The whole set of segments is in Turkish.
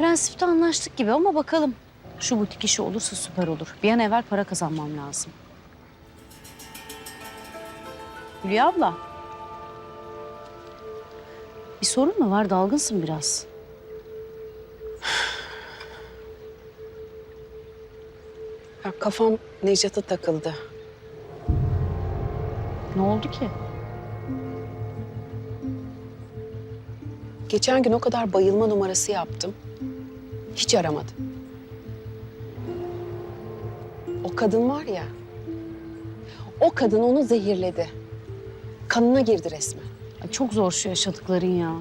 Prensipte anlaştık gibi ama bakalım. Şu butik işi olursa süper olur. Bir an evvel para kazanmam lazım. Hülya abla. Bir sorun mu var? Dalgınsın biraz. Ya kafam Necat'a takıldı. Ne oldu ki? Geçen gün o kadar bayılma numarası yaptım. Hiç aramadı. O kadın var ya. O kadın onu zehirledi. Kanına girdi resmen. Ay, çok zor şu yaşadıkların ya.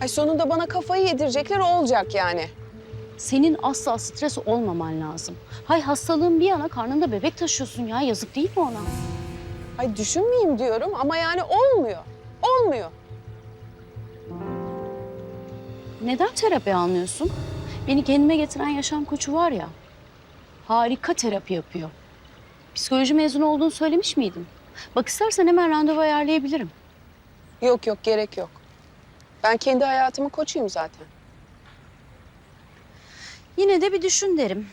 Ay sonunda bana kafayı yedirecekler o olacak yani. Senin asla stres olmaman lazım. Hay hastalığın bir yana karnında bebek taşıyorsun ya. Yazık değil mi ona? Ay düşünmeyeyim diyorum ama yani olmuyor. Olmuyor. Neden terapi almıyorsun? Beni kendime getiren yaşam koçu var ya. Harika terapi yapıyor. Psikoloji mezunu olduğunu söylemiş miydim? Bak istersen hemen randevu ayarlayabilirim. Yok yok gerek yok. Ben kendi hayatımın koçuyum zaten. Yine de bir düşün derim.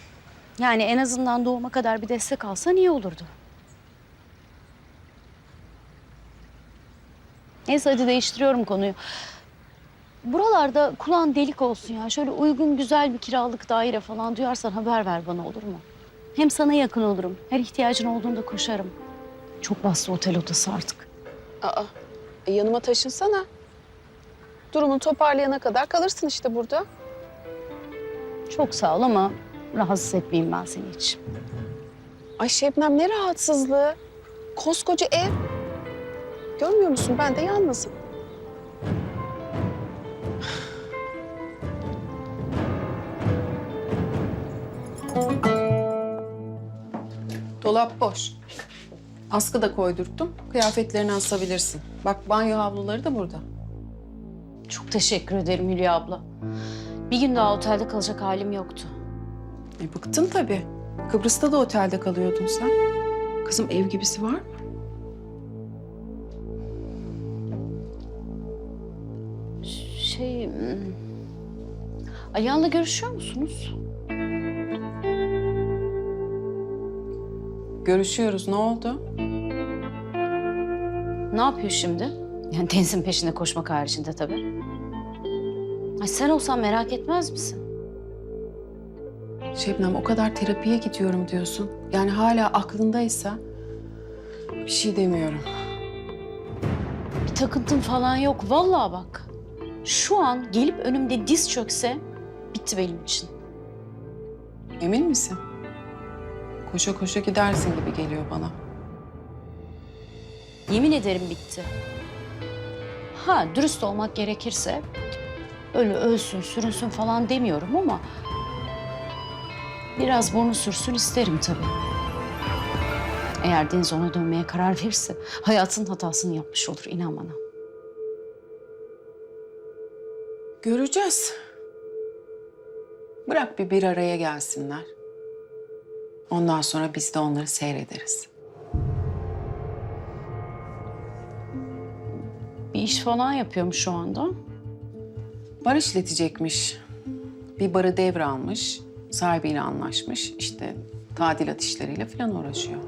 Yani en azından doğuma kadar bir destek alsan iyi olurdu. Neyse hadi değiştiriyorum konuyu. Buralarda kulağın delik olsun ya. Şöyle uygun güzel bir kiralık daire falan duyarsan haber ver bana olur mu? Hem sana yakın olurum. Her ihtiyacın olduğunda koşarım. Çok bastı otel odası artık. Aa, e, yanıma taşınsana. Durumunu toparlayana kadar kalırsın işte burada. Çok sağ ol ama rahatsız etmeyeyim ben seni hiç. Ay Şebnem ne rahatsızlığı. Koskoca ev. Görmüyor musun ben de yalnızım. Dolap boş. Askı da koydurttum. Kıyafetlerini asabilirsin. Bak banyo havluları da burada. Çok teşekkür ederim Hülya abla. Bir gün daha otelde kalacak halim yoktu. E bıktın tabii. Kıbrıs'ta da otelde kalıyordun sen. Kızım ev gibisi var mı? Şey... hmm, Alihan'la görüşüyor musunuz? Görüşüyoruz. Ne oldu? Ne yapıyor şimdi? Yani Deniz'in peşinde koşmak haricinde tabii. Ay sen olsan merak etmez misin? Şebnem o kadar terapiye gidiyorum diyorsun. Yani hala aklındaysa bir şey demiyorum. Bir takıntın falan yok. Vallahi bak. Şu an gelip önümde diz çökse bitti benim için. Emin misin? Koşa koşa gidersin gibi geliyor bana. Yemin ederim bitti. Ha dürüst olmak gerekirse öyle ölsün sürünsün falan demiyorum ama biraz burnu sürsün isterim tabii. Eğer Deniz ona dönmeye karar verirse hayatın hatasını yapmış olur inan bana. Göreceğiz. Bırak bir bir araya gelsinler. Ondan sonra biz de onları seyrederiz. Bir iş falan yapıyormuş şu anda. Bar işletecekmiş. Bir barı devralmış, sahibiyle anlaşmış. İşte tadilat işleriyle falan uğraşıyor.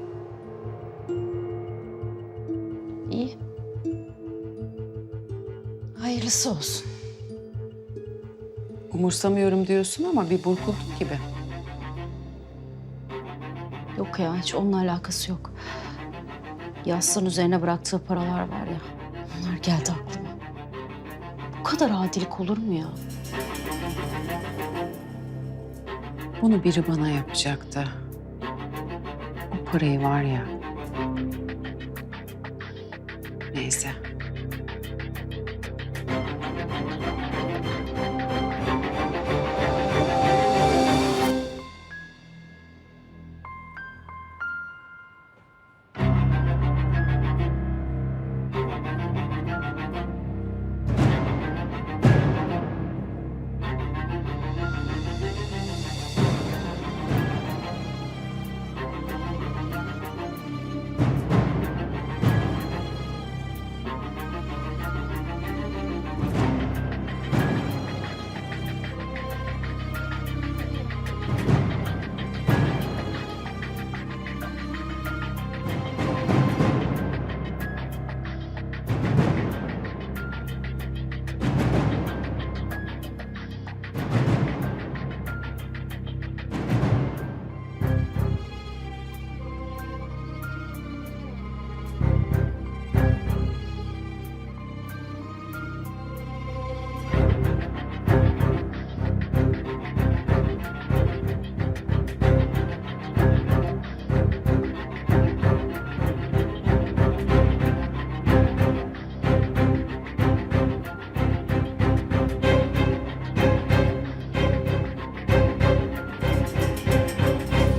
İyi. Hayırlısı olsun. Umursamıyorum diyorsun ama bir burkulduk gibi. Yok ya hiç onunla alakası yok. Yastığın üzerine bıraktığı paralar var ya. Onlar geldi aklıma. Bu kadar adilik olur mu ya? Bunu biri bana yapacaktı. O parayı var ya. Neyse.